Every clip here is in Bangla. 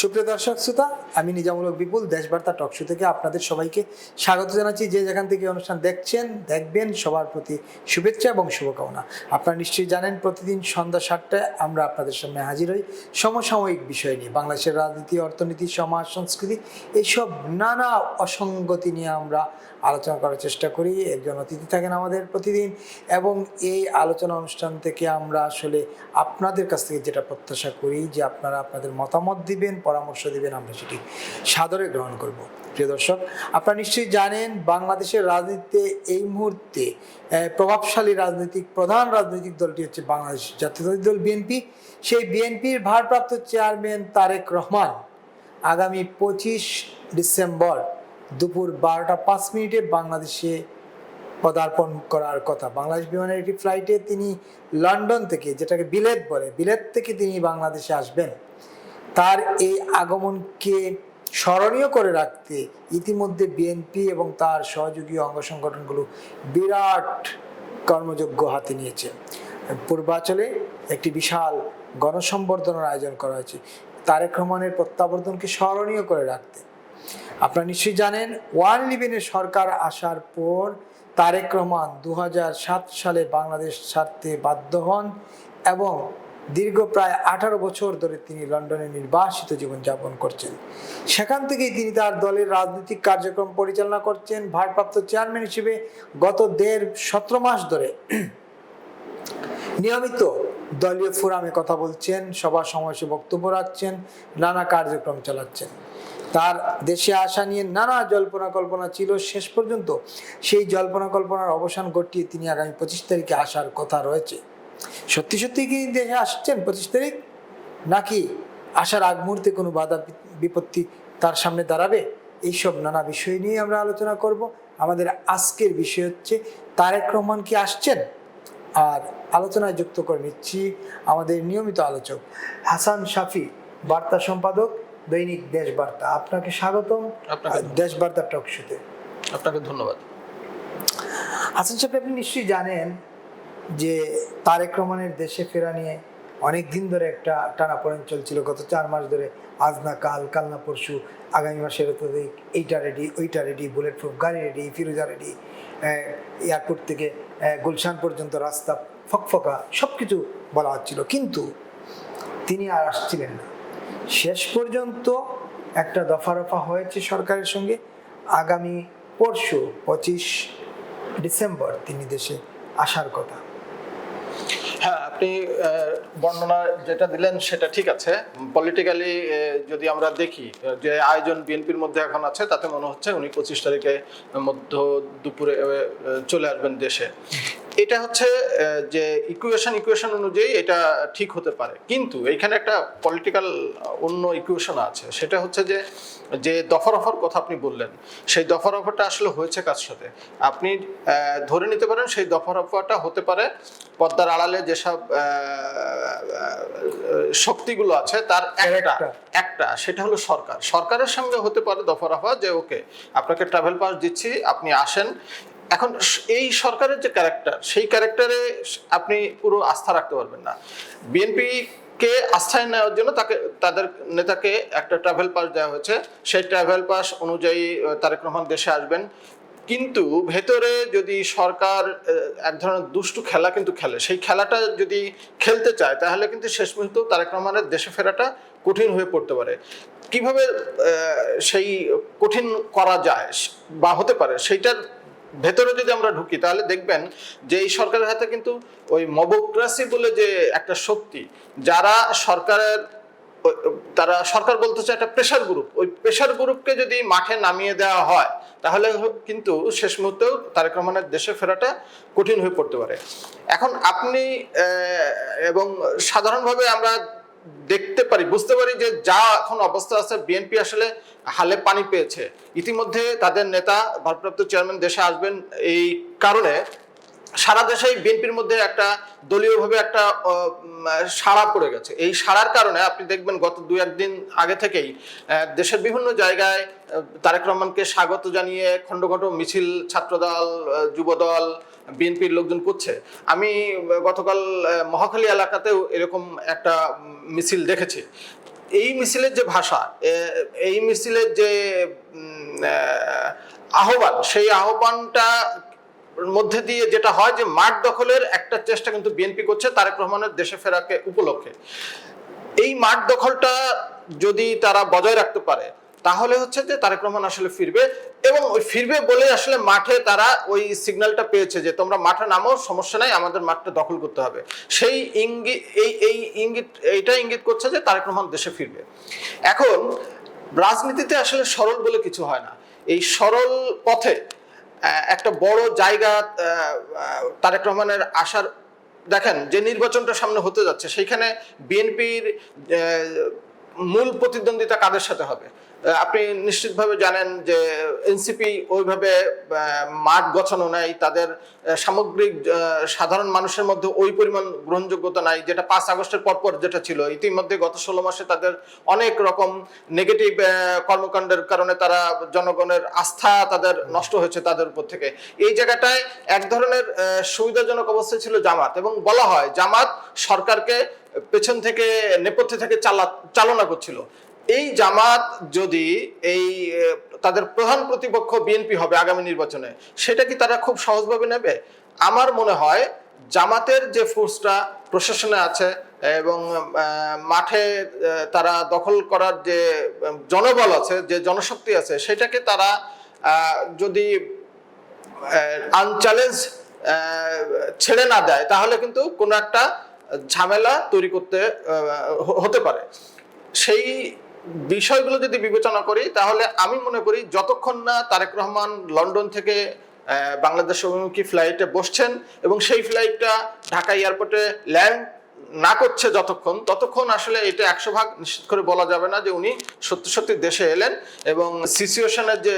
সুপ্রিয় দর্শক, শ্রোতা, আমি নিজামূলক বিপুল, দেশবার্তা টকশো থেকে আপনাদের সবাইকে স্বাগত জানাচ্ছি। যে যেখান থেকে অনুষ্ঠান দেখছেন, দেখবেন, সবার প্রতি শুভেচ্ছা এবং শুভকামনা। আপনারা নিশ্চয়ই জানেন, প্রতিদিন সন্ধ্যা সাতটায় আমরা আপনাদের সামনে হাজির হই সমসাময়িক বিষয় নিয়ে। বাংলাদেশের রাজনীতি, অর্থনীতি, সমাজ, সংস্কৃতি এইসব নানা অসঙ্গতি নিয়ে আমরা আলোচনা করার চেষ্টা করি একজন অতিথি থাকেন আমাদের প্রতিদিন এবং এই আলোচনা অনুষ্ঠান থেকে আমরা আসলে আপনাদের কাছ থেকে যেটা প্রত্যাশা করি যে আপনারা আপনাদের মতামত দিবেন, পরামর্শ দিবেন, আমরা সেটি সাদরে গ্রহণ করব। প্রিয় দর্শক, আপনারা নিশ্চয়ই জানেন বাংলাদেশের রাজনীতিতে এই মুহূর্তে প্রভাবশালী রাজনৈতিক, প্রধান রাজনৈতিক দলটি হচ্ছে বাংলাদেশ জাতীয়তাবাদী দল বিএনপি। সেই বিএনপির ভারপ্রাপ্ত চেয়ারম্যান তারেক রহমান আগামী পঁচিশ ডিসেম্বর দুপুর বারোটা পাঁচ মিনিটে বাংলাদেশে পদার্পণ করার কথা। বাংলাদেশ বিমানের একটি ফ্লাইটে তিনি লন্ডন থেকে, যেটাকে বিলেত বলে, বিলেত থেকে তিনি বাংলাদেশে আসবেন। তার এই আগমনকে স্মরণীয় করে রাখতে ইতিমধ্যে বিএনপি এবং তার সহযোগী অঙ্গ সংগঠনগুলো বিরাট কর্মযোগ্য হাতে নিয়েছে। পূর্বাচলে একটি বিশাল গণসম্বর্ধনার আয়োজন করা হয়েছে। তারেক রহমানের প্রত্যাবর্তনকে স্মরণীয় করে রাখতে। আপনারা নিশ্চয়ই জানেন, ওয়ান ইলেভেনের সরকার আসার পর তারেক রহমান দু হাজার সাত সালে বাংলাদেশ ছাড়তে বাধ্য হন এবং দীর্ঘ প্রায় আঠারো বছর ধরে তিনি লন্ডনে নির্বাসিত জীবনযাপন করছেন। সেখান থেকেই তিনি তার দলের রাজনৈতিক কার্যক্রম পরিচালনা করছেন। ভারপ্রাপ্ত চেয়ারম্যান হিসেবে গত দেড় সতেরো মাস ধরে নিয়মিত দলীয় ফোরামে কথা বলছেন, সভা সমাবেশে বক্তব্য রাখছেন, নানা কার্যক্রম চালাচ্ছেন। তার দেশে আসা নিয়ে নানা জল্পনা কল্পনা ছিল। শেষ পর্যন্ত সেই জল্পনা কল্পনার অবসান ঘটিয়ে তিনি আগামী পঁচিশ তারিখে আসার কথা রয়েছে। সত্যি সত্যি কি দেশে আসছেন পঁচিশ তারিখ? নাকি আসার আগ মুহূর্তে কোনো বাধা বিপত্তি তার সামনে দাঁড়াবে? এইসব নানা বিষয় নিয়ে আমরা আলোচনা করব। আমাদের আজকের বিষয় হচ্ছে, তারেক রহমান কি আসছেন? আর আলোচনায় যুক্ত করে নিচ্ছি আমাদের নিয়মিত আলোচক হাসান শাফি, বার্তা সম্পাদক। দৈনিক দেশ বার্তা আপনাকে স্বাগতম। আপনাকে দেশ বার্তা টক শোতে আপনাকে ধন্যবাদ। হাসান সাহেব আপনি নিশ্চয়ই জানেন যে তারেক রহমানের দেশে ফেরা নিয়ে অনেক দিন ধরে একটা টানাপোড়েন চলছিল। গত চার মাস ধরে আজ না কাল কাল না পরশু আগামী মাসের তো এইটা রেডি ওইটা রেডি বুলেট প্রুফ গাড়ি রেডি ফিরোজা রেডি এয়ারপোর্ট থেকে গুলশান পর্যন্ত রাস্তা ফকফকা সব কিছু বলা হচ্ছিল। কিন্তু তিনি আর আসছিলেন না। শেষ পর্যন্ত একটা দফা রফা হয়েছে সরকারের সঙ্গে। আগামী পরশু পঁচিশ ডিসেম্বর তিনি দেশে আসার কথা। হ্যাঁ আপনি বর্ণনা যেটা দিলেন সেটা ঠিক আছে। পলিটিক্যালি যদি আমরা দেখি, যে আয়োজন বিএনপির মধ্যে এখন আছে, তাতে মনে হচ্ছে উনি পঁচিশ তারিখে মধ্য দুপুরে চলে আসবেন দেশে। এটা হচ্ছে যে ইকুয়েশন ইকুয়েশন অনুযায়ী এটা ঠিক হতে পারে। কিন্তু এইখানে একটা পলিটিক্যাল অন্য ইকুয়েশন আছে। সেটা হচ্ছে যে যে দফা রফার কথা আপনি বললেন সেই দফা রফাটা আসলে হয়েছে কার সাথে? আপনি ধরে নিতে পারেন সেই দফা রফাটা হতে পারে পদ্মার আড়ালে যেসব শক্তিগুলো আছে তার একটা একটা। একটা সেটা হলো সরকার। সরকারের সঙ্গে হতে পারে দফা রফা যে ওকে আপনাকে ট্রাভেল পাস দিচ্ছি আপনি আসেন এখন এই সরকারের যে ক্যারেক্টার সেই ক্যারেক্টারে আপনি পুরো আস্থা রাখতে পারবেন না। বিএনপি কে আস্থায় নেওয়ার জন্য তাকে, তাদের নেতাকে একটা ট্রাভেল পাস দেওয়া হয়েছে। সেই ট্রাভেল পাস অনুযায়ী তারেক রহমান দেশে আসবেন। কিন্তু ভেতরে যদি সরকার এক ধরনের দুষ্টু খেলা কিন্তু খেলে, সেই খেলাটা যদি খেলতে চায়, তাহলে কিন্তু শেষ মুহূর্ত তারেক রহমানের দেশে ফেরাটা কঠিন হয়ে পড়তে পারে। কীভাবে সেই কঠিন করা যায়, বা হতে পারে, সেইটার ভেতরে যদি আমরা ঢুকি, তাহলে দেখবেন যে এই সরকারের হাতে কিন্তু ওই মবোক্রাসি বলে যে একটা শক্তি, যারা সরকারের তারা সরকার বলতে চায় একটা প্রেশার গ্রুপ ওই প্রেশার গ্রুপকে যদি মাঠে নামিয়ে দেওয়া হয়, তাহলে কিন্তু শেষ মুহূর্তেও তারেক রহমানের দেশে ফেরাটা কঠিন হয়ে পড়তে পারে। এখন আপনি এবং সাধারণভাবে আমরা দেখতে পারি, বুঝতে পারি যে যা এখন অবস্থা আছে, বিএনপি আসলে হালে পানি পেয়েছে। ইতিমধ্যে তাদের নেতা, ভারপ্রাপ্ত চেয়ারম্যান দেশে আসবেন এই কারণে সারা দেশেই বিএনপির মধ্যে একটা দলীয়ভাবে একটা সাড়া পড়ে গেছে। এই সাড়ার কারণে আপনি দেখবেন গত দু একদিন আগে থেকেই দেশের বিভিন্ন জায়গায় তারেক রহমানকে স্বাগত জানিয়ে খণ্ড খণ্ড মিছিল, ছাত্রদল যুবদল বিএনপির লোকজন করছে। আমি গতকাল মহাখালী এলাকাতেও এরকম একটা মিছিল দেখেছি। এই মিছিলের যে ভাষা এই মিছিলের যে আহ্বান, সেই আহ্বানটা মধ্যে দিয়ে যেটা হয় যে মাঠ দখলের একটা চেষ্টা কিন্তু বিএনপি করছে তারেক রহমানের দেশে ফেরাকে উপলক্ষে। এই মাঠ দখলটা যদি তারা বজায় রাখতে পারে তাহলে হচ্ছে যে তারেক রহমান আসলে ফিরবে এবং ওই ফিরবে বলে আসলে মাঠে তারা ওই সিগন্যালটা পেয়েছে যে তোমরা মাঠে নামো, সমস্যা নাই, আমাদের মাঠটা দখল করতে হবে। সেই ইঙ্গিত এই এই ইঙ্গিত, এইটা ইঙ্গিত করছে যে তারেক রহমান দেশে ফিরবে। এখন, রাজনীতিতে আসলে সরল বলে কিছু হয় না। এই সরল পথে একটা বড় জায়গা তারেক রহমানের আসার, দেখেন যে নির্বাচনটা সামনে হতে যাচ্ছে, সেইখানে বিএনপির মূল প্রতিদ্বন্দ্বিতা কাদের সাথে হবে? আপনি নিশ্চিতভাবে জানেন যে এনসিপি ওইভাবে মাঠ গছানো নাই, তাদের সামগ্রিক সাধারণ মানুষের মধ্যে ওই পরিমাণ গ্রহণযোগ্যতা নাই, যেটা পাঁচ আগস্টের পরপর যেটা ছিল। ইতিমধ্যে গত ষোলো মাসে তাদের অনেক রকম নেগেটিভ কর্মকাণ্ডের কারণে তারা জনগণের আস্থা তাদের নষ্ট হয়েছে তাদের উপর থেকে। এই জায়গাটায় এক ধরনের সুবিধাজনক অবস্থায় ছিল জামাত এবং বলা হয় জামাত সরকারকে পেছন থেকে, নেপথ্যে থেকে চালা, চালনা করছিল। এই জামাত যদি এই তাদের প্রধান প্রতিপক্ষ বিএনপি হবে আগামী নির্বাচনে, সেটা কি তারা খুব সহজভাবে নেবে? আমার মনে হয় জামাতের যে ফোর্সটা প্রশাসনে আছে এবং মাঠে তারা দখল করার যে জনবল আছে, যে জনশক্তি আছে, সেটাকে তারা যদি আনচ্যালেঞ্জ ছেড়ে না দেয়, তাহলে কিন্তু কোনো একটা ঝামেলা তৈরি করতে হতে পারে। সেই বিষয়গুলো যদি বিবেচনা করি, তাহলে আমি মনে করি যতক্ষণ না তারেক রহমান লন্ডন থেকে বাংলাদেশ অভিমুখী ফ্লাইটে বসছেন এবং সেই ফ্লাইটটা ঢাকা এয়ারপোর্টে ল্যান্ড না করছে যতক্ষণ, ততক্ষণ আসলে এটা একশো ভাগ নিশ্চিত করে বলা যাবে না যে উনি সত্যি সত্যি দেশে এলেন এবং সিচুয়েশনের যে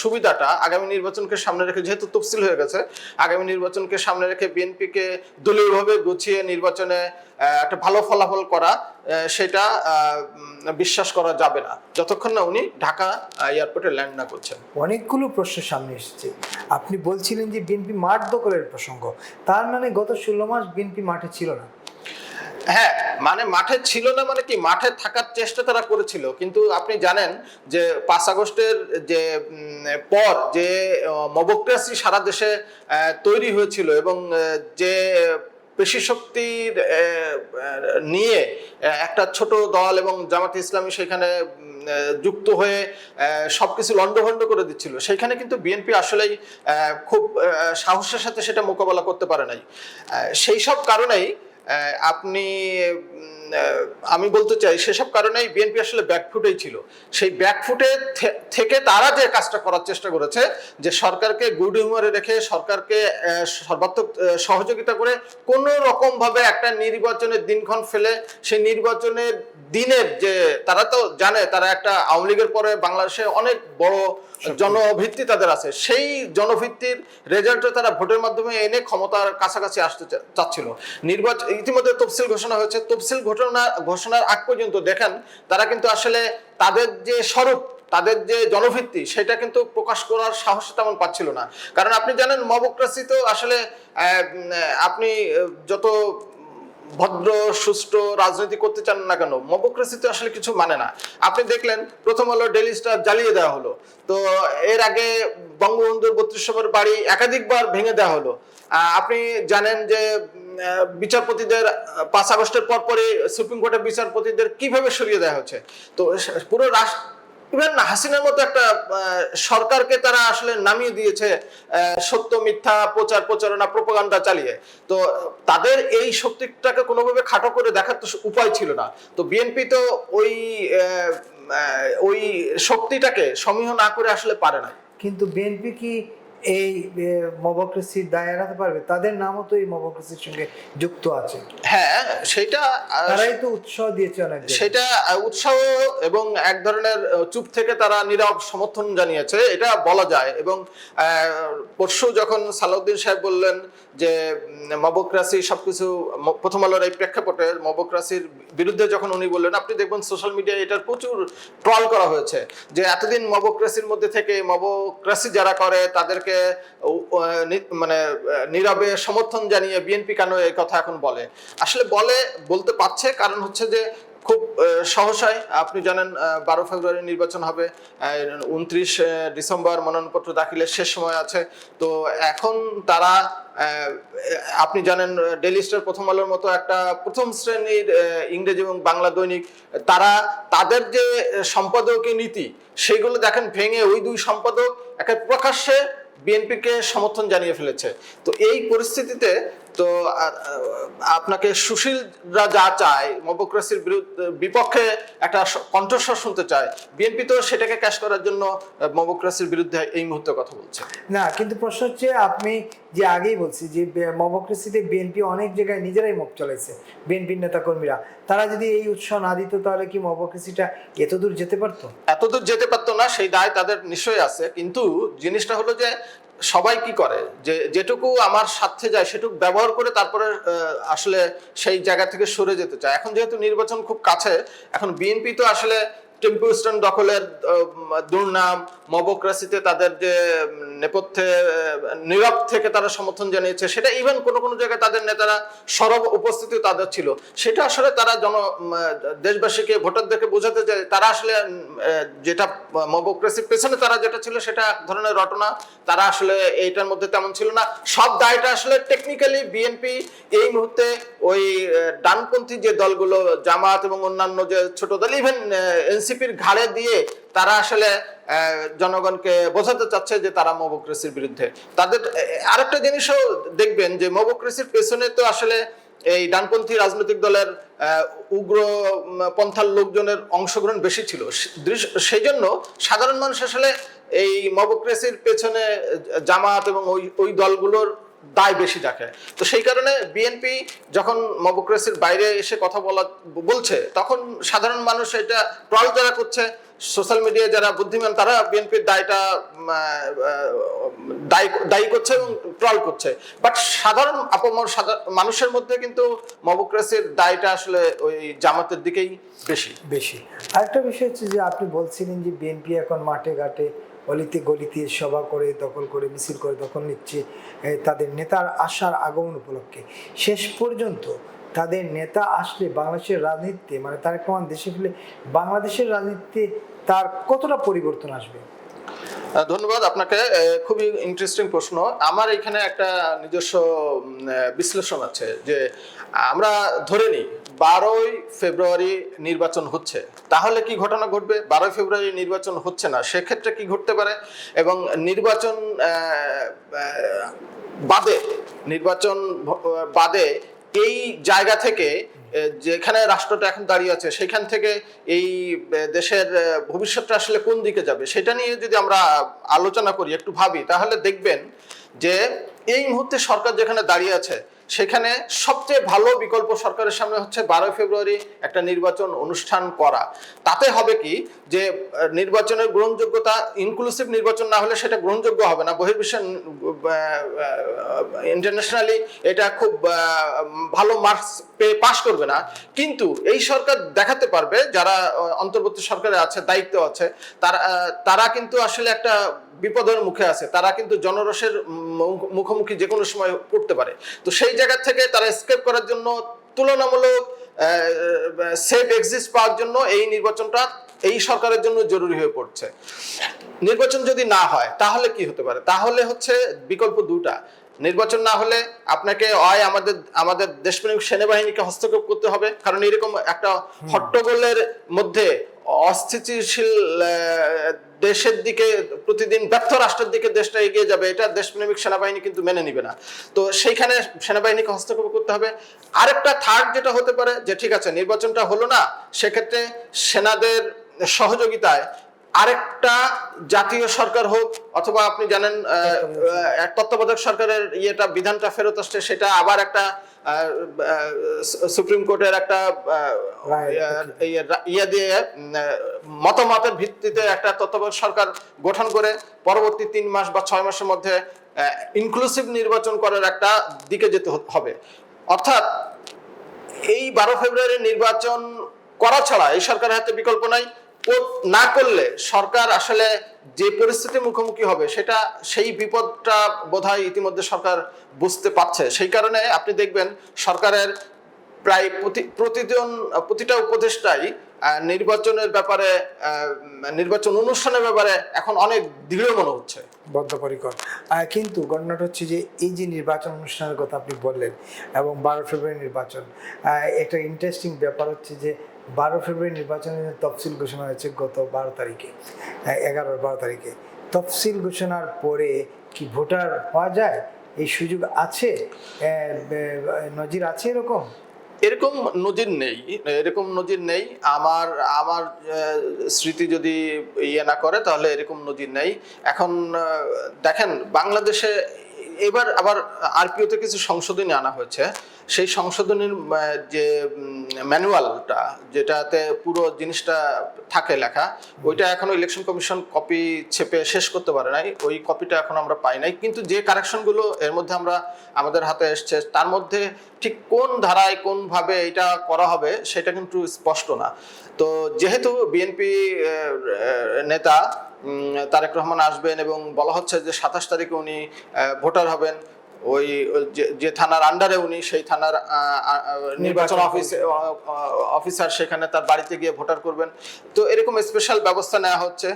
সুবিধাটা আগামী নির্বাচনকে সামনে রেখে, যেহেতু তফসিল হয়ে গেছে, আগামী নির্বাচনকে সামনে রেখে বিএনপিকে দলীয়ভাবে গুছিয়ে নির্বাচনে একটা ভালো ফলাফল করা সেটা বিশ্বাস করা যাবে না। যতক্ষণ না উনি ঢাকা এয়ারপোর্টে ল্যান্ড না করছেন। অনেকগুলো প্রশ্ন সামনে এসেছে। আপনি বলছিলেন যে বিএনপি মাঠ দখলের প্রসঙ্গ। তার মানে গত ষোলো মাস বিএনপি মাঠে ছিল না। হ্যাঁ মানে মাঠে ছিল না মানে কি? মাঠে থাকার চেষ্টা তারা করেছিল। কিন্তু আপনি জানেন যে পাঁচ আগস্টের যে পর যে মবক্রাসি সারা দেশে তৈরি হয়েছিল এবং যে পেশি আহ, নিয়ে একটা ছোট দল এবং জামাত ইসলামী সেখানে যুক্ত হয়ে সবকিছু লন্ডভন্ড করে দিচ্ছিল। সেখানে কিন্তু বিএনপি আসলেই খুব সাহসের সাথে সেটা মোকাবেলা করতে পারে নাই। সেই সব কারণেই আপনি আমি বলতে চাই, সেসব কারণেই বিএনপি আসলে ব্যাকফুটেই ছিল। সেই ব্যাকফুটে থেকে তারা যে কাজটা করার চেষ্টা করেছে, যে সরকারকে গুড হিউমারে রেখে, সরকারকে সর্বাত্মক সহযোগিতা করে কোনো রকম ভাবে একটা নির্বাচনের দিনক্ষণ ফেলে, সেই নির্বাচনের দিনের যে তারা তো জানে তারা একটা আওয়ামী লীগের পরে বাংলাদেশে অনেক বড় জনভিত্তি তাদের আছে। সেই জনভিত্তির রেজাল্টে তারা ভোটের মাধ্যমে এনে ক্ষমতার কাছাকাছি আসতে চাচ্ছিল। নির্বাচন ইতিমধ্যে তফসিল ঘোষণা হয়েছে। তফসিল ঘটনা ঘোষণার আগ পর্যন্ত দেখেন তারা কিন্তু আসলে তাদের যে স্বরূপ তাদের যে জনভিত্তি সেটা কিন্তু প্রকাশ করার সাহস তেমন পাচ্ছিল না। কারণ আপনি জানেন মবক্রাসি তো আসলে আপনি যত ভদ্র সুষ্ঠু রাজনীতি করতে চান না কেন? মবক্রেসি তো আসলে কিছু মানে না। আপনি দেখলেন, প্রথম হলো ডেলি স্টার জ্বালিয়ে দেওয়া হলো। তো এর আগে বঙ্গবন্ধুর বত্রিশ নম্বর বাড়ি একাধিকবার ভেঙে দেওয়া হলো। আপনি জানেন যে বিচারপতিদের, পাঁচ আগস্টের পর পরে সুপ্রিম কোর্টের বিচারপতিদের কীভাবে সরিয়ে দেওয়া হচ্ছে তো পুরো রাষ্ট্র ইভেন হাসিনার মতো একটা সরকারকে তারা আসলে নামিয়ে দিয়েছে সত্য, মিথ্যা, প্রচার, প্রচারণা, প্রোপাগান্ডা চালিয়ে। তো তাদের এই শক্তিটাকে কোনোভাবে খাটো করে দেখার তো উপায় ছিল না। তো বিএনপি তো ওই ওই শক্তিটাকে সমীহ না করে আসলে পারে না কিন্তু বিএনপি কি এই মবক্রেসির দায় এড়াতে পারবে? তাদের নামও তো এই মবক্রেসির সঙ্গে যুক্ত আছে। হ্যাঁ সেটা তারাই তো উৎসাহ দিয়েছে অনেক সেটা উৎসাহ এবং এক ধরনের চুপ থেকে তারা নীরব সমর্থন জানিয়েছে এটা বলা যায়। এবং পরশু যখন সালাউদ্দিন সাহেব বললেন যে মবক্রাসি সবকিছু প্রথম আলোর এই প্রেক্ষাপটে মবক্রাসির বিরুদ্ধে যখন উনি বললেন আপনি দেখবেন সোশ্যাল মিডিয়ায় এটার প্রচুর ট্রল করা হয়েছে। যে এতদিন মবক্রাসির মধ্যে থেকে মবক্রাসি যারা করে তাদেরকে নি- মানে নীরবে সমর্থন জানিয়ে বিএনপি কেন এই কথা এখন বলে? আসলে বলে, বলতে পারছে, কারণ হচ্ছে যে খুব সহসায় আপনি জানেন বারো ফেব্রুয়ারি নির্বাচন হবে উনত্রিশ ডিসেম্বর মনোনয়নপত্র দাখিলের শেষ সময় আছে। তো এখন তারা আপনি জানেন ডেলি স্টার প্রথম আলোর মতো একটা প্রথম শ্রেণির ইংরেজি এবং বাংলা দৈনিক, তারা তাদের যে সম্পাদকীয় নীতি, সেগুলো দেখেন, ভেঙে ওই দুই সম্পাদক একে প্রকাশ্যে বিএনপিকে সমর্থন জানিয়ে ফেলেছে। তো এই পরিস্থিতিতে তো আপনাকে সুশীলরা যা চায় মবোক্রেসির বিরুদ্ধে বিপক্ষে একটা কণ্ঠস্বর শুনতে চায় বিএনপি তো সেটাকে ক্যাশ করার জন্য মবোক্রেসির বিরুদ্ধে এই মুহূর্তে কথা বলছে। না কিন্তু প্রশ্ন হচ্ছে আপনি যে আগেই বলছি যে মমক্রেসিতে বিএনপি অনেক জায়গায় নিজেরাই মুখ চলেছে বিএনপির নেতাকর্মীরা। তারা যদি এই উৎসাহ না দিত তাহলে কি মমক্রেসিটা এত দূর যেতে পারতো? এতদূর যেতে পারতো না সেই দায় তাদের নিশ্চয়ই আছে কিন্তু জিনিসটা হলো যে সবাই কি করে? যে, যেটুকু আমার সাথে যায়, সেটুকু ব্যবহার করে তারপরে আসলে সেই জায়গা থেকে সরে যেতে চায়। এখন যেহেতু নির্বাচন খুব কাছে, এখন বিএনপি তো আসলে দখলের দুর্নাম, মবোক্রাসিতে তাদের যে নেপথ্যে নীরব থেকে তারা সমর্থন জানিয়েছে, সেটা ইভেন কোনো কোনো জায়গায় তাদের নেতারা সরব উপস্থিতি তাদের ছিল। সেটা আসলে তারা জন দেশবাসীকে, ভোটারদেরকে বোঝাতে যায় তারা আসলে যেটা মবোক্রেসির পেছনে তারা যেটা ছিল, সেটা এক ধরনের রটনা। তারা আসলে এইটার মধ্যে তেমন ছিল না। সব দায়টা আসলে টেকনিক্যালি বিএনপি এই মুহূর্তে ওই ডানপন্থী যে দলগুলো, জামাত এবং অন্যান্য যে ছোট দল ইভেন এনসিপির ঘাড়ে দিয়ে তারা আসলে জনগণকে বোঝাতে চাচ্ছে যে তারা মবোক্রেসির বিরুদ্ধে। তাদের আরেকটা জিনিসও দেখবেন যে মবোক্রেসির পেছনে তো আসলে এই ডানপন্থী রাজনৈতিক দলের উগ্র পন্থার লোকজনের অংশগ্রহণ বেশি ছিল। সেই জন্য সাধারণ মানুষ আসলে এই মবক্রেসির পেছনে জামাত এবং ওই ওই দলগুলোর দায় বেশি দেখে তো সেই কারণে বিএনপি যখন মবোক্রেসির বাইরে এসে কথা বলা, বলছে, তখন সাধারণ মানুষ এটা ট্রল যারা করছে, সোশ্যাল মিডিয়ায় যারা বুদ্ধিমান, তারা বিএনপির দায়টা দায়ী দায়ী করছে এবং ট্রল করছে। বাট সাধারণ আপমর মানুষের মধ্যে কিন্তু মবোক্রেসির দায়টা আসলে ওই জামাতের দিকেই বেশি। বেশি। আরেকটা বিষয় হচ্ছে যে আপনি বলছিলেন যে বিএনপি এখন মাঠে ঘাটে অলিতে গলিতে সভা করে, দখল করে, মিছিল করে, দখল নিচ্ছে তাদের নেতার আসার আগমন উপলক্ষে। শেষ পর্যন্ত তাদের নেতা আসলে বাংলাদেশের রাজনীতিতে মানে তার প্রমাণ দেশে ফেলে বাংলাদেশের রাজনীতিতে তার কতটা পরিবর্তন আসবে? ধন্যবাদ আপনাকে। খুবই ইন্টারেস্টিং প্রশ্ন। আমার এখানে একটা নিজস্ব বিশ্লেষণ আছে যে আমরা ধরে নিই বারোই ফেব্রুয়ারি নির্বাচন হচ্ছে। তাহলে কি ঘটনা ঘটবে? বারোই ফেব্রুয়ারি নির্বাচন হচ্ছে না। সেক্ষেত্রে কি ঘটতে পারে? এবং নির্বাচন বাদে নির্বাচন বাদে এই জায়গা থেকে যেখানে রাষ্ট্রটা এখন দাঁড়িয়ে আছে, সেখান থেকে এই দেশের ভবিষ্যৎটা আসলে কোন দিকে যাবে, সেটা নিয়ে যদি আমরা আলোচনা করি, একটু ভাবি, তাহলে দেখবেন যে এই মুহূর্তে সরকার যেখানে দাঁড়িয়ে আছে সেখানে সবচেয়ে ভালো বিকল্প সরকারের সামনে হচ্ছে বারোই ফেব্রুয়ারি একটা নির্বাচন অনুষ্ঠান করা। তাতে হবে কি যে নির্বাচনের গ্রহণযোগ্যতা ইনক্লুসিভ নির্বাচন না হলে সেটা গ্রহণযোগ্য হবে না। বহির্বিশ্ব ইন্টারন্যাশনালি এটা খুব ভালো মার্কস পেয়ে পাশ করবে না। কিন্তু এই সরকার দেখাতে পারবে, যারা অন্তর্বর্তী সরকারে আছে, দায়িত্ব আছে, তারা তারা কিন্তু আসলে একটা বিপদের মুখে আছে। তারা কিন্তু জনরসের মুখ- মুখোমুখি যে কোনো সময় পড়তে পারে। তো সেই জায়গা থেকে তারা স্কেপ করার জন্য তুলনামূলক সেফ এক্সিস্ট পাওয়ার জন্য এই নির্বাচনটা এই সরকারের জন্য জরুরি হয়ে পড়ছে। নির্বাচন যদি না হয় তাহলে কি হতে পারে? তাহলে হচ্ছে বিকল্প দুটা। নির্বাচন না হলে আপনাকে হয় আমাদের আমাদের দেশপ্রেমিক সেনাবাহিনীকে হস্তক্ষেপ করতে হবে। কারণ এরকম একটা হট্টগোলের মধ্যে অস্থিতিশীল দেশের দিকে প্রতিদিন ব্যর্থ রাষ্ট্রের দিকে দেশটা এগিয়ে যাবে এটা দেশপ্রেমিক সেনাবাহিনী কিন্তু মেনে নিবে না। তো সেইখানে সেনাবাহিনীকে হস্তক্ষেপ করতে হবে। আরেকটা থার্ড যেটা হতে পারে যে ঠিক আছে নির্বাচনটা হলো না সেক্ষেত্রে সেনাদের সহযোগিতায় আরেকটা জাতীয় সরকার হোক অথবা আপনি জানেন তত্ত্বাবধায়ক সরকারের ইয়েটা বিধানটা ফেরত আসছে সেটা আবার একটা সুপ্রিম কোর্টের একটা ইয়ে দিয়ে মতামতের ভিত্তিতে একটা তত্ত্বাবধায়ক সরকার গঠন করে পরবর্তী তিন মাস বা ছয় মাসের মধ্যে ইনক্লুসিভ নির্বাচন করার একটা দিকে যেতে হবে। অর্থাৎ এই বারো ফেব্রুয়ারি নির্বাচন করা ছাড়া এই সরকারের হাতে বিকল্প নাই। না করলে সরকার আসলে যে পরিস্থিতির মুখোমুখি হবে, সেটা সেই বিপদটা বোধহয় ইতিমধ্যে সরকার বুঝতে পারছে। সেই কারণে আপনি দেখবেন সরকারের প্রায় প্রতি, প্রতিজন, প্রতিটা উপদেষ্টাই নির্বাচনের ব্যাপারে নির্বাচন অনুষ্ঠানের ব্যাপারে এখন অনেক দৃঢ় মনে হচ্ছে। বদ্ধপরিকর। কিন্তু ঘটনাটা হচ্ছে যে এই যে নির্বাচন অনুষ্ঠানের কথা আপনি বললেন এবং বারো ফেব্রুয়ারি নির্বাচন একটা ইন্টারেস্টিং ব্যাপার হচ্ছে যে বারো ফেব্রুয়ারি নির্বাচনের তফসিল ঘোষণা হয়েছে গত বারো তারিখে এগারো বারো তারিখে। তফসিল ঘোষণার পরে কি ভোটার হওয়া যায়? এই সুযোগ আছে? নজির আছে এরকম? এরকম নজির নেই, এরকম নজির নেই। আমার আমার স্মৃতি যদি ইয়ে না করে, তাহলে এরকম নজির নেই। এখন দেখেন, বাংলাদেশে এবার আবার আরপিওতে কিছু সংশোধনী আনা হয়েছে। সেই সংশোধনীর যে ম্যানুয়ালটা, যেটাতে পুরো জিনিসটা থাকে লেখা, ওইটা এখনও ইলেকশন কমিশন কপি ছেপে শেষ করতে পারে নাই। ওই কপিটা এখন আমরা পাই নাই। কিন্তু যে কারেকশনগুলো এর মধ্যে আমরা, আমাদের হাতে এসছে, তার মধ্যে ঠিক কোন ধারায় কোন ভাবে এটা করা হবে সেটা কিন্তু স্পষ্ট না। তো যেহেতু বিএনপি নেতা তারেক রহমান আসবেন এবং বলা হচ্ছে যে সাতাশ তারিখে উনি ভোটার হবেন। ওই যে- থানার আন্ডারে উনি সেই থানার নির্বাচন অফিস অফিসার সেখানে তার বাড়িতে গিয়ে ভোটার করবেন। তো এরকম স্পেশাল ব্যবস্থা নেওয়া হচ্ছে।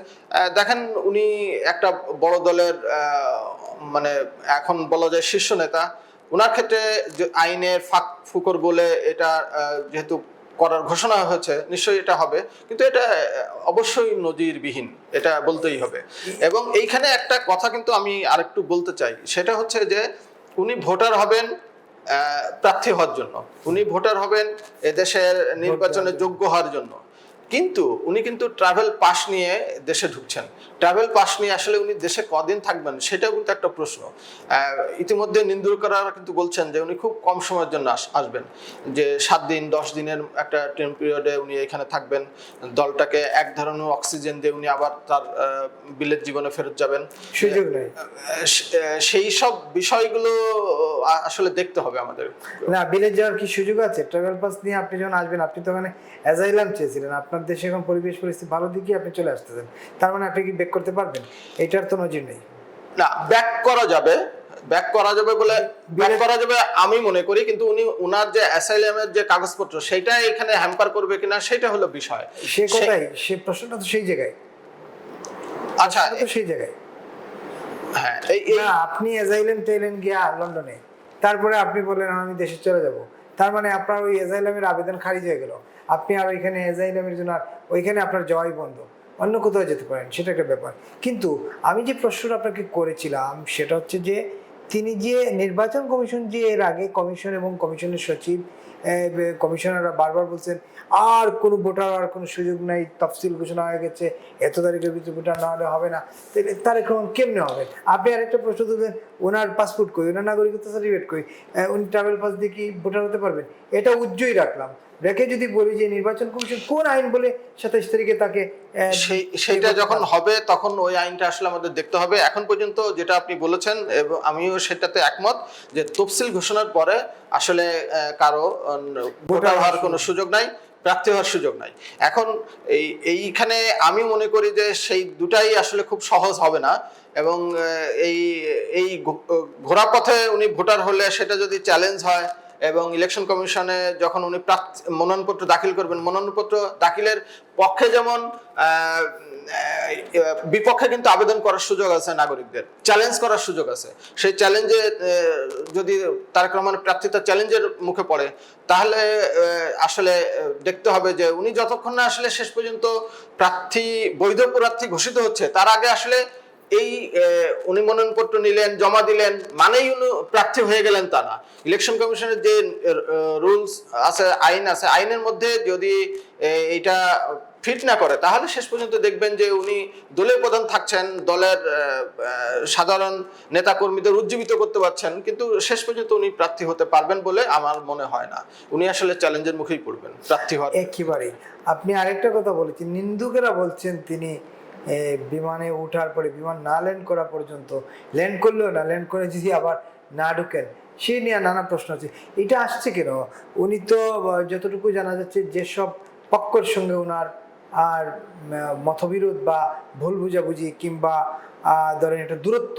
দেখেন উনি একটা বড় দলের মানে এখন বলা যায় শীর্ষ নেতা। ওনার ক্ষেত্রে আইনের ফাঁক ফুকর বলে এটা যেহেতু করার ঘোষণা হয়েছে নিশ্চয়ই এটা হবে। কিন্তু এটা অবশ্যই নজিরবিহীন এটা বলতেই হবে। এবং এইখানে একটা কথা কিন্তু আমি আরেকটু বলতে চাই সেটা হচ্ছে যে উনি ভোটার হবেন প্রার্থী হওয়ার জন্য। উনি ভোটার হবেন এদেশের নির্বাচনে যোগ্য হওয়ার জন্য। কিন্তু উনি কিন্তু ট্রাভেল পাস নিয়ে দেশে ঢুকছেন। ট্রাভেল পাস নিয়ে আসলে উনি দেশে কদিন থাকবেন সেটাও কিন্তু একটা প্রশ্ন। ইতিমধ্যে নিন্দুরকারা কিন্তু বলছেন যে উনি খুব কম সময়ের জন্য আসবেন। যে সাত দিন দশ দিনের একটা টাইম পিরিয়ডে উনি এখানে থাকবেন। দলটাকে এক ধরনের অক্সিজেন দিয়ে উনি আবার তার বিলের জীবনে ফেরত যাবেন। সুযোগ নেই। সেই সব বিষয়গুলো আসলে দেখতে হবে আমাদের। না বিলেজ যাওয়ার কি সুযোগ আছে? ট্রাভেল পাস নিয়ে আপনি যখন আসবেন আপনি তো ওখানে অ্যাজাইলাম চেয়েছিলেন। আপনার দেশে এখন পরিবেশ পরিস্থিতি ভালো দিকে আপনি চলে আসতেছেন। তার মানে আপনি কি বেক করতে পারবেন? এটার তো নজির নেই। না ব্যাক করা যাবে। ব্যাক করা যাবে বলে ব্যাক করা যাবে আমি মনে করি কিন্তু উনি উনার যে অ্যাসাইলামের যে কাগজপত্র সেটা এখানে হ্যাম্পার করবে কিনা সেটা হলো বিষয়। সে কোথায়? সে প্রশ্নটা তো সেই জায়গায়। আচ্ছা সেই জায়গায়। হ্যাঁ আপনি অ্যাজাইলেম টেলেন গিয়া লন্ডনে তারপরে আপনি বললেন আমি দেশে চলে যাব। তার মানে আপনার ওই এজাইলামের আবেদন খারিজ হয়ে গেল। আপনি আর ওইখানে এজাইলামের জন্য ওইখানে আপনার জয় বন্ধ। অন্য কোথাও যেতে পারেন, সেটা একটা ব্যাপার। কিন্তু আমি যে প্রশ্নটা আপনাকে করেছিলাম, সেটা হচ্ছে যে তিনি যে নির্বাচন কমিশন যে এর আগে কমিশন এবং কমিশনের সচিব কমিশনাররা বারবার বলছেন আর কোনো ভোটার আর কোনো সুযোগ নাই তফসিল ঘোষণা হয়ে গেছে এত তারিখের ভিতরে ভোটার না হলে হবে না। তার এখন কেমনে হবে? আপনি আরেকটা প্রশ্ন তুলবেন ওনার পাসপোর্ট কই? ওনার নাগরিকত্ব সার্টিফিকেট আহ, উনি ট্রাভেল পাস দিয়ে কি ভোটার হতে পারবেন? এটা উজ্জ্বই রাখলাম। রেখে যদি বলি যে নির্বাচন কমিশন কোন আইন বলে সাতাশ তারিখে তাকে সেই সেইটা যখন হবে? তখন ওই আইনটা আসলে আমাদের দেখতে হবে। এখন পর্যন্ত যেটা আপনি বলেছেন এবং আমিও সেটাতে একমত যে তফসিল ঘোষণার পরে আসলে কারও ভোটার হওয়ার কোনো সুযোগ নাই প্রার্থী হওয়ার সুযোগ নাই। এখন এই এইখানে আমি মনে করি যে সেই দুটাই আসলে খুব সহজ হবে না এবং এই এই ঘো- ঘোড়া পথে উনি ভোটার হলে সেটা যদি চ্যালেঞ্জ হয় এবং ইলেকশন কমিশনে যখন উনি মনোনয়নপত্র দাখিল করবেন, মনোনয়নপত্র দাখিলের পক্ষে যেমন বিপক্ষে কিন্তু আবেদন করার সুযোগ আছে নাগরিকদের চ্যালেঞ্জ করার সুযোগ আছে। সেই চ্যালেঞ্জে যদি তারেক রহমানের প্রার্থিতা চ্যালেঞ্জের মুখে পড়ে, তাহলে আসলে দেখতে হবে যে উনি যতক্ষণ না আসলে শেষ পর্যন্ত প্রার্থী, বৈধ প্রার্থী ঘোষিত হচ্ছে, তার আগে আসলে এই উনি মনোনয়নপত্র নিলেন, জমা দিলেন, মানেই উনি প্রার্থী হয়ে গেলেন তা না। ইলেকশন কমিশনের যে রুলস আছে, আইন আছে, আইনের মধ্যে যদি এইটা ফিট না করে, তাহলে শেষ পর্যন্ত দেখবেন যে উনি দলের প্রধান থাকছেন, দলের সাধারণ নেতা কর্মীদের উজ্জীবিত করতে পারছেন, কিন্তু শেষ পর্যন্ত উনি প্রার্থী হতে পারবেন বলে আমার মনে হয় না। উনি আসলে চ্যালেঞ্জের মুখেই পড়বেন, প্রার্থী হওয়ার। একেবারেই। আপনি আরেকটা কথা বলেছেন, নিন্দুকেরা বলছেন তিনি বিমানে ওঠার পরে, বিমান না ল্যান্ড করা পর্যন্ত ল্যান্ড করলেও না ল্যান্ড করে যদি আবার না ঢুকেন, সে নিয়ে নানা প্রশ্ন আছে। এটা আসছে কেন? উনি তো যতটুকু জানা যাচ্ছে যেসব পক্ষর সঙ্গে ওনার আর মতবিরোধ বা ভুল বুঝাবুঝি কিংবা ধরেন একটা দূরত্ব,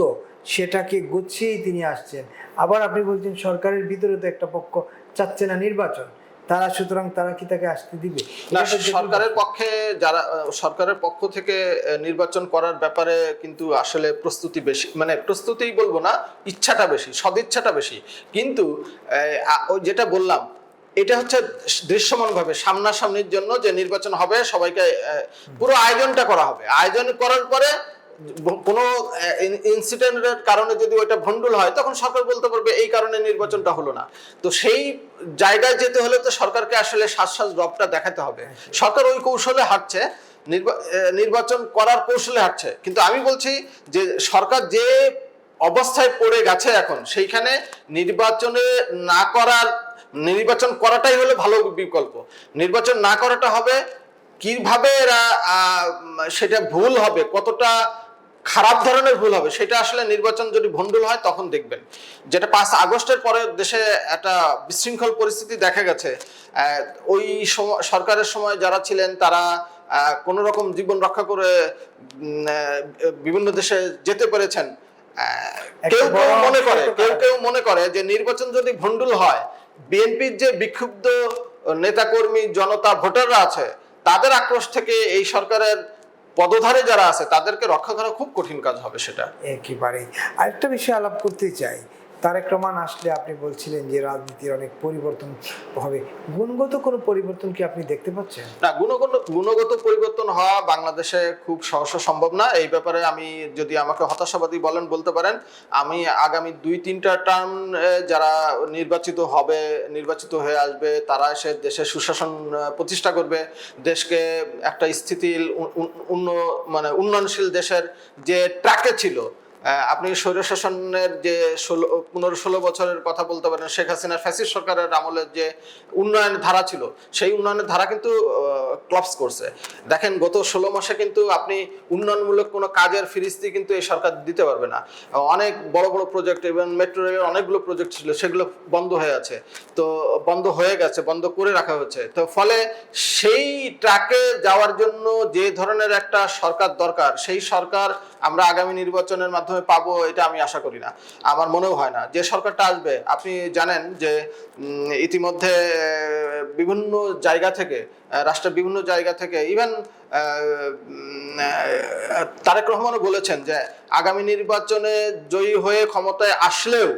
সেটাকে গুছিয়েই তিনি আসছেন। আবার আপনি বলছেন, সরকারের ভিতরে তো একটা পক্ষ চাচ্ছে না নির্বাচন। তারা সুতরাং তারা কি তাকে আসতে দিবে? না সরকারের পক্ষে যারা সরকারের পক্ষ থেকে নির্বাচন করার ব্যাপারে কিন্তু আসলে প্রস্তুতি বেশি মানে প্রস্তুতিই বলব না ইচ্ছাটা বেশি সদিচ্ছাটা বেশি। কিন্তু যেটা বললাম এটা হচ্ছে দৃশ্যমান ভাবে সামনাসামনির জন্য যে নির্বাচন হবে সবাইকে পুরো আয়োজনটা করা হবে। আয়োজন করার পরে কোনো ইনসিডেন্টের কারণে যদি ওইটা ভন্ডুল হয়, তখন সরকার বলতে পারবে এই কারণে নির্বাচনটা হলো না। তো সেই জায়গায় যেতে হলে তো সরকারকে আসলে শ্বাস রবটা দেখাতে হবে। সরকার ওই কৌশলে হাঁটছে, নির্বা- নির্বাচন করার কৌশলে হাঁটছে। কিন্তু আমি বলছি যে সরকার যে অবস্থায় পড়ে গেছে এখন, সেইখানে নির্বাচনে না করার, নির্বাচন করাটাই হলো ভালো বিকল্প। নির্বাচন না করাটা হবে, কীভাবে এরা সেটা ভুল হবে, কতটা খারাপ ধরনের ভুল হবে সেটা আসলে নির্বাচন যদি ভণ্ডুল হয় তখন দেখবেন। যেটা পাঁচ আগস্টের পরে দেশে একটা বিশৃঙ্খল পরিস্থিতি দেখা গেছে ওই সরকারের সময় যারা ছিলেন তারা কোনো রকম জীবন রক্ষা করে বিভিন্ন দেশে যেতে পেরেছেন। কেউ কেউ মনে করে কেউ কেউ মনে করে যে নির্বাচন যদি ভণ্ডুল হয় বিএনপির যে বিক্ষুব্ধ নেতাকর্মী জনতা ভোটাররা আছে তাদের আক্রোশ থেকে এই সরকারের পদধারে যারা আছে, তাদেরকে রক্ষা করা খুব কঠিন কাজ হবে সেটা। একেবারেই। আরেকটা বিষয় আলাপ করতে চাই। তারেক রহমান আসলে আপনি বলছিলেন যে রাজনীতির অনেক পরিবর্তন হবে। গুণগত কোনো পরিবর্তন কি আপনি দেখতে পাচ্ছেন? না, গুণগত গুণগত পরিবর্তন হওয়া বাংলাদেশে খুব সহসা সম্ভব না। এই ব্যাপারে আমি যদি আমাকে হতাশাবাদী বলেন, বলতে পারেন, আমি আগামী দুই, তিনটা টার্ম যারা নির্বাচিত হবে, নির্বাচিত হয়ে আসবে, তারা এসে দেশের সুশাসন প্রতিষ্ঠা করবে। দেশকে একটা স্থিতিল উন্ন মানে উন্নয়নশীল দেশের যে ট্র্যাকে ছিল আপনি স্বৈরশাসনের যে ষোলো, পনেরো ষোলো বছরের কথা বলতে পারেন, শেখ হাসিনার ফ্যাসিস সরকারের আমলের যে উন্নয়নের ধারা ছিল, সেই উন্নয়নের ধারা কিন্তু ক্লপস করছে। দেখেন, গত ষোলো মাসে কিন্তু আপনি উন্নয়নমূলক কোনো কাজের ফিরিস্তি কিন্তু এই সরকার দিতে পারবে না। অনেক বড় বড় প্রজেক্ট এবং মেট্রো রেলের অনেকগুলো প্রজেক্ট ছিল, সেগুলো বন্ধ হয়ে আছে। তো বন্ধ হয়ে গেছে, বন্ধ করে রাখা হয়েছে। তো ফলে সেই ট্র্যাকে যাওয়ার জন্য যে ধরনের একটা সরকার দরকার, সেই সরকার আমরা আগামী নির্বাচনের মাধ্যমে পাবো এটা আমি আশা করি না। আমার মনেও হয় না। যে সরকারটা আসবে, আপনি জানেন যে ইতিমধ্যে বিভিন্ন জায়গা থেকে রাষ্ট্রের বিভিন্ন জায়গা থেকে ইভেন তারেক রহমানও বলেছেন যে, আগামী নির্বাচনে জয়ী হয়ে ক্ষমতায় আসলেও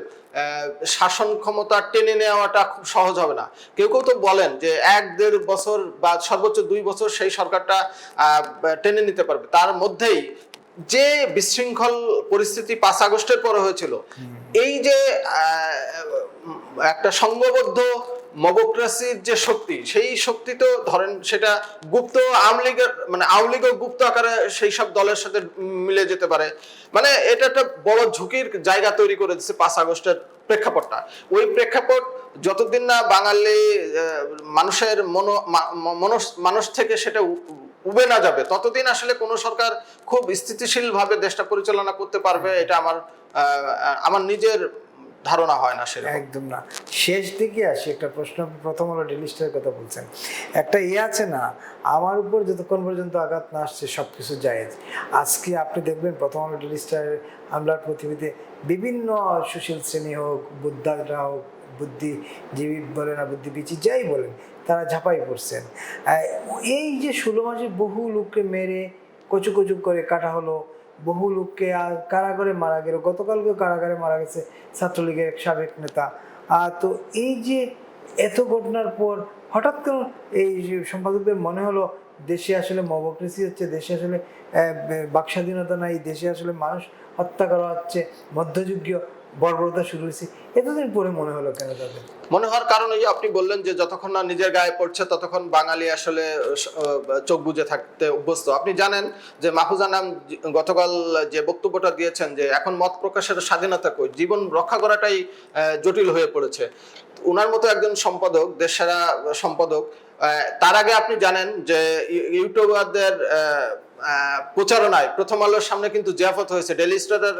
শাসন ক্ষমতা টেনে নেওয়াটা খুব সহজ হবে না। কেউ কেউ তো বলেন যে, এক দেড় বছর বা সর্বোচ্চ দুই বছর সেই সরকারটা টেনে নিতে পারবে। তার মধ্যেই যে বিশৃঙ্খল পরিস্থিতি পাঁচ আগস্টের পরে হয়েছিল, এই যে একটা সংঘবদ্ধ মবক্রাসির যে শক্তি, সেই শক্তি তো ধরেন সেটা গুপ্ত আওয়ামী লীগের মানে আওয়ামী লীগও গুপ্ত আকারে সেই সব দলের সাথে মিলে যেতে পারে। মানে এটা একটা বড় ঝুঁকির জায়গা তৈরি করে দিচ্ছে পাঁচ আগস্টের প্রেক্ষাপটটা। ওই প্রেক্ষাপট যতদিন না বাঙালি মানুষের মনো মানুষ থেকে সেটা উবে না যাবে। ততদিন আসলে কোনো সরকার খুব স্থিতিশীল ভাবে দেশটা পরিচালনা করতে পারবে এটা আমার আমার নিজের ধারণা হয় না সেরকম। একদম না। শেষ দিকে আসি একটা প্রশ্ন প্রথম হলো ডেলিস্টারের কথা বলছেন। একটা ইয়ে আছে না আমার উপর যতক্ষণ পর্যন্ত আঘাত না আসছে সব কিছু যায় আজকে আপনি দেখবেন প্রথম হলো ডেলিস্টারের হামলার পৃথিবীতে বিভিন্ন সুশীল শ্রেণি হোক বুদ্ধারা হোক বুদ্ধিজীবী বলেন আর বুদ্ধিবীচি যাই বলেন তারা ঝাঁপাই পড়ছেন। এই যে ষোলো মাসে বহু লোককে মেরে কচু কচু করে কাটা হলো বহু লোককে কারাগারে মারা গেল গতকালকেও কারাগারে মারা গেছে ছাত্রলীগের এক সাবেক নেতা। তো এই যে এত ঘটনার পর হঠাৎ করে এই সম্পাদকদের মনে হলো দেশে আসলে মবক্রেসি হচ্ছে দেশে আসলে আহ, বে- বাকস্বাধীনতা নাই দেশে আসলে মানুষ হত্যা করা হচ্ছে মধ্যযুগীয় বর্বরতা শুরু হয়েছে। এতদিন পরে মনে হলো কেন তাদের? মনে হওয়ার কারণ এই আপনি বললেন যে যতক্ষণ না নিজের গায়ে পড়ছে, ততক্ষণ বাঙালি আসলে চোখ বুজে থাকতে অভ্যস্ত। আপনি জানেন যে মাহফুজা নাম গতকাল যে বক্তব্যটা দিয়েছেন যে এখন মত প্রকাশের স্বাধীনতা কই? জীবন রক্ষা করাটাই জটিল হয়ে পড়েছে। ওনার মতো একজন সম্পাদক, দেশসেরা সম্পাদক তার আগে আপনি জানেন যে ইউটিউবারদের প্রচারণায় প্রথম আলোর সামনে কিন্তু জিয়াফত হয়েছে ডেলি স্টারের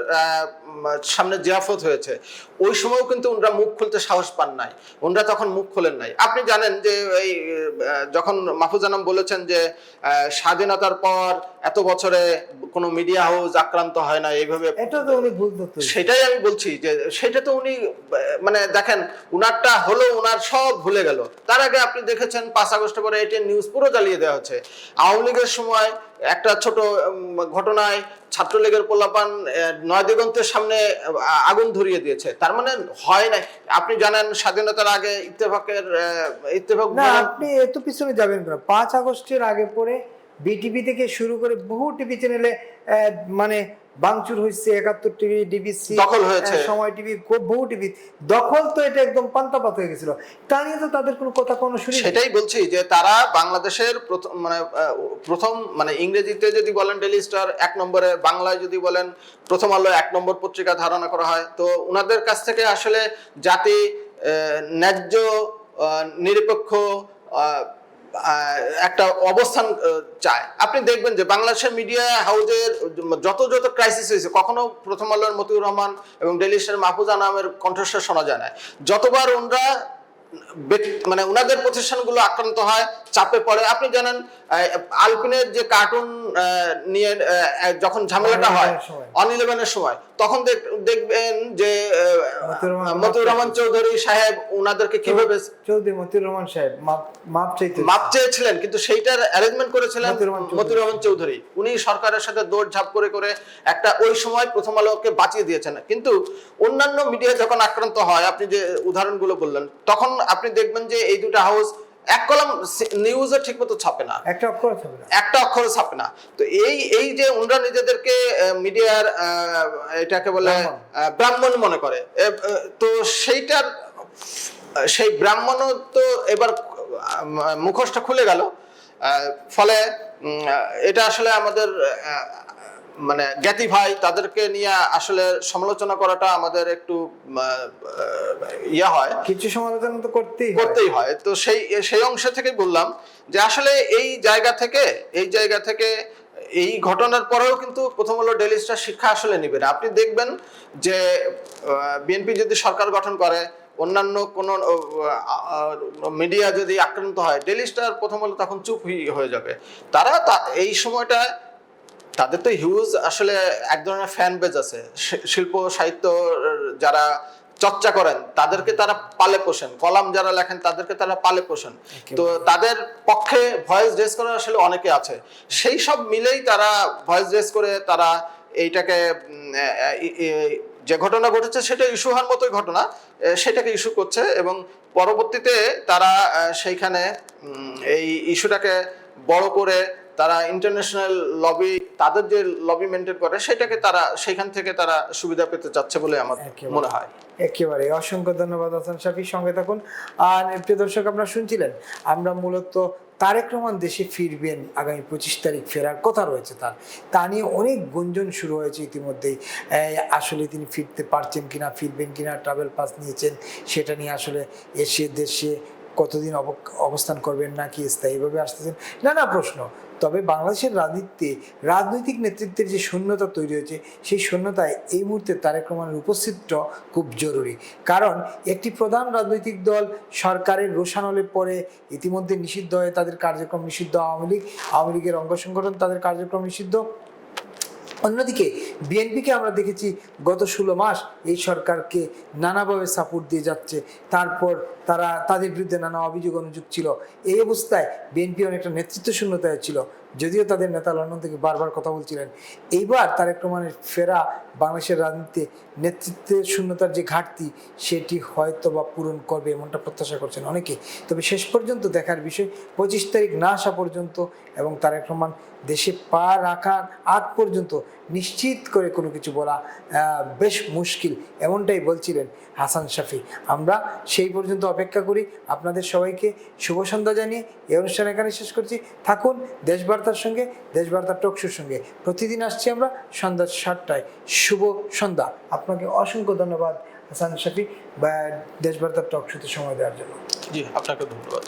সামনে জিয়াফত হয়েছে। ওই সময়ও কিন্তু ওনারা মুখ খুলতে সাহস পান নাই ওনারা তখন মুখ খোলেন নাই। আপনি জানেন যে এই যখন মাহফুজ আনাম বলেছেন যে স্বাধীনতার পর এত বছরে কোনো মিডিয়া হাউস আক্রান্ত হয় না এইভাবে এটা তো উনি সেটাই আমি বলছি যে সেটা তো উনি মানে দেখেন উনারটা হলো উনার সব ভুলে গেল। তার আগে আপনি দেখেছেন পাঁচ আগস্ট পরে এটিএন নিউজ পুরো জ্বালিয়ে দেওয়া হচ্ছে। আওয়ামী লীগের সময় একটা ছোট ঘটনায় ছাত্রলীগের পোলাপান আহ, নয় দিগন্তের সামনে আগুন ধরিয়ে দিয়েছে। তার মানে হয় না আপনি জানেন স্বাধীনতার আগে ইত্তেফাকের ইত্তেফাক না আপনি এত পিছনে যাবেন না পাঁচ আগস্টের আগে পরে বিটিভি থেকে শুরু করে বহু টিভি চ্যানেলে মানে বাংচুর হয়েছে একাত্তর টিভি ডিবিসি দখল হয়েছে। সময় টিভি বহু টিভি। দখল তো এটা একদম পান্তাপাত হয়ে গেছিল। তা নিয়ে তো তাদের কোনো কথা কোনো শুনি সেটাই বলছি যে তারা বাংলাদেশের প্রথম মানে প্রথম মানে ইংরেজিতে যদি বলেন ডেলি স্টার এক নম্বরে বাংলায় যদি বলেন প্রথম আলো এক নম্বর পত্রিকা ধারণা করা হয়। তো ওনাদের কাছ থেকে আসলে জাতি ন্যায্য নিরপেক্ষ একটা অবস্থান চায়। আপনি দেখবেন যে বাংলাদেশের মিডিয়া হাউজের যত যত ক্রাইসিস হয়েছে, কখনো প্রথম আলোর মতিউর রহমান এবং ডেলিশের মাহফুজ আনামের কণ্ঠস্বর শোনা যায় না। যতবার ওনরা মানে ওনাদের প্রতিষ্ঠানগুলো আক্রান্ত হয় চাপে পড়ে। আপনি জানেন আলপিনের যে কার্টুন নিয়ে যখন ঝামেলাটা হয়। অন ইলেভেনের সময় তখন দেখবেন যে মতিউর রহমান চৌধুরী সাহেব ওনাদেরকে কীভাবে চৌধুরী মতিউর রহমান সাহেব মাপ চাইতে মাপ চেয়েছিলেন কিন্তু সেইটার অ্যারেঞ্জমেন্ট করেছিলেন মতিউর রহমান চৌধুরী। মতিউর রহমান চৌধুরী। উনি সরকারের সাথে দৌড় ঝাঁপ করে করে একটা ওই সময় প্রথম আলোকে বাঁচিয়ে দিয়েছেন। কিন্তু অন্যান্য মিডিয়া যখন আক্রান্ত হয় আপনি যে উদাহরণগুলো বললেন তখন আপনি দেখবেন যে এই দুটো হাউস এক কলম নিউজে ঠিকমতো ছাপে না। একটা অক্ষর থাকবে না। একটা অক্ষর ছাপে না। তো এই এই যে ওনরা নিজেদেরকে মিডিয়ার এটাকে বলে ব্রাহ্মণ। মনে করে। তো সেইটার সেই ব্রাহ্মণ তো এবার মুখোশটা খুলে গেল। ফলে এটা আসলে আমাদের মানে জ্ঞাতি ভাই তাদেরকে নিয়ে আসলে সমালোচনা করাটা আমাদের একটু ইয়া হয়। কিছু সমালোচনা তো করতেই। করতেই হয়। তো সেই সেই অংশ থেকে বললাম যে আসলে এই জায়গা থেকে এই জায়গা থেকে এই ঘটনার পরেও কিন্তু প্রথম হলো ডেলি স্টার শিক্ষা আসলে নিবে না। আপনি দেখবেন যে বিএনপি যদি সরকার গঠন করে অন্যান্য কোন মিডিয়া যদি আক্রান্ত হয় ডেলি স্টার প্রথম হলো তখন চুপ হয়ে- যাবে। তারা এই সময়টা তাদের তো হিউজ আসলে এক ধরনের ফ্যান বেজ আছে। শিল্প সাহিত্য যারা চর্চা করেন তাদেরকে তারা পালে পোষেন। কলাম যারা লেখেন তাদেরকে তারা পালে পোষেন। তো তাদের পক্ষে ভয়েস রেস করার আসলে অনেকে আছে। সেই সব মিলেই তারা ভয়েস রেস করে তারা এইটাকে যে ঘটনা ঘটেছে সেটা ইস্যু হওয়ার মতোই ঘটনা সেটাকে ইস্যু করছে এবং পরবর্তীতে তারা সেইখানে এই ইস্যুটাকে বড় করে তারা ইন্টারন্যাশনাল লবি তাদের যে লবি মেনটেন করে সেটাকে তারা সেখান থেকে তারা সুবিধা পেতে চাচ্ছে বলে আমার মনে হয়। একেবারে। অসংখ্য ধন্যবাদ হাসান শাফির সঙ্গে থাকুন। আর প্রিয় দর্শক আপনারা শুনছিলেন? আমরা মূলত তারেক রহমান দেশে ফিরবেন আগামী পঁচিশ তারিখ। ফেরার কথা রয়েছে তার। তা নিয়ে অনেক গুঞ্জন শুরু হয়েছে ইতিমধ্যেই। আসলে তিনি ফিরতে পারছেন কিনা ফিরবেন কিনা ট্রাভেল পাস নিয়েছেন সেটা নিয়ে আসলে এসে দেশে কতদিন অব- অবস্থান করবেন না নাকি স্থায়ীভাবে আসতেছেন? নানা প্রশ্ন। তবে বাংলাদেশের রাজনীতিতে, রাজনৈতিক নেতৃত্বের যে শূন্যতা তৈরি হয়েছে, সেই শূন্যতায় এই মুহূর্তে তারেক রহমানের উপস্থিতটা খুব জরুরি। কারণ একটি প্রধান রাজনৈতিক দল সরকারের রোশানলে পরে ইতিমধ্যে নিষিদ্ধ হয়ে তাদের কার্যক্রম নিষিদ্ধ, আওয়ামী লীগ, আওয়ামী লীগের অঙ্গ সংগঠন তাদের কার্যক্রম নিষিদ্ধ অন্যদিকে, বিএনপিকে আমরা দেখেছি গত ষোলো মাস এই সরকারকে নানাভাবে সাপোর্ট দিয়ে যাচ্ছে। তারপর তারা, তাদের বিরুদ্ধে নানা অভিযোগ অনুযোগ ছিল। এই অবস্থায় বিএনপি অনেকটা নেতৃত্ব শূন্যতায় ছিল। যদিও তাদের নেতা লন্ডন থেকে বারবার কথা বলছিলেন। এইবার তারেক রহমানের ফেরা বাংলাদেশের রাজনীতিতে নেতৃত্বের শূন্যতার যে ঘাটতি, সেটি হয়তো বা পূরণ করবে এমনটা প্রত্যাশা করছেন অনেকে। তবে শেষ পর্যন্ত দেখার বিষয়, পঁচিশ তারিখ না আসা পর্যন্ত এবং তারেক রহমান দেশে পা রাখার আগ পর্যন্ত নিশ্চিত করে কোনো কিছু বলা বেশ মুশকিল, এমনটাই বলছিলেন হাসান শাফি। আমরা সেই পর্যন্ত অপেক্ষা করি। আপনাদের সবাইকে শুভ সন্ধ্যা জানিয়ে এই অনুষ্ঠান এখানে শেষ করছি। থাকুন দেশবার্তার সঙ্গে, দেশবার্তার টকশোর সঙ্গে। প্রতিদিন আসছি আমরা সন্ধ্যা সাতটায়। শুভ সন্ধ্যা। আপনাকে অসংখ্য ধন্যবাদ হাসান শাফি, বা দেশবার্তার টকশোতে সময় দেওয়ার জন্য। জি আপনাকে ধন্যবাদ।